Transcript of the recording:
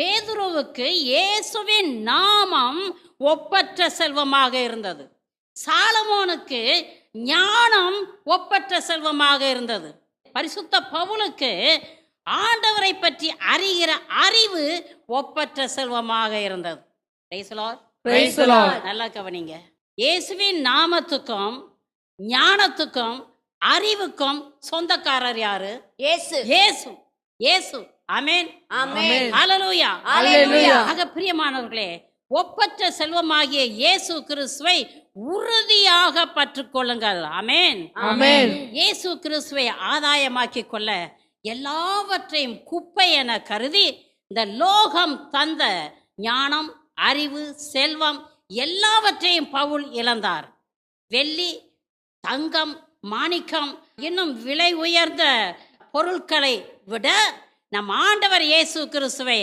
பேதுருவுக்கு இயேசுவின் நாமம் ஒப்பற்ற செல்வமாக இருந்தது. சாலமோனுக்கு ஞானம் ஒப்பற்ற செல்வமாக இருந்தது. பரிசுத்த பவுலுக்கு ஆண்டவரை பற்றி அறிகிற அறிவு ஒப்பற்ற செல்வமாக இருந்தது. நல்லா கவனிங்க. இயேசுவின் நாமத்துக்கும் ஞானத்துக்கும் அறிவுக்கும் சொந்தக்காரர் யாரு? இயேசு. இயேசு. இயேசு ஆமென் ஆமென். ஹalleluya ஹalleluya. ஆக பிரியமானவர்களே ஒப்பற்ற செல்வமாகிய இயேசு கிறிஸ்துவை உறுதியாக பற்றுக்கொள்ளுங்கள் ஆமென் ஆமென். இயேசு கிறிஸ்துவை ஆதாயமாக்கி கொள்ள எல்லாவற்றையும் குப்பை என கருதி இந்த லோகம் தந்த ஞானம் அறிவு செல்வம் எல்லாவற்றையும் பவுல் இழந்தார் வெள்ளி தங்கம் மாணிக்கம் இன்னும் விலை உயர்ந்த பொருட்களை விட நம் ஆண்டவர் இயேசு கிறிஸ்துவை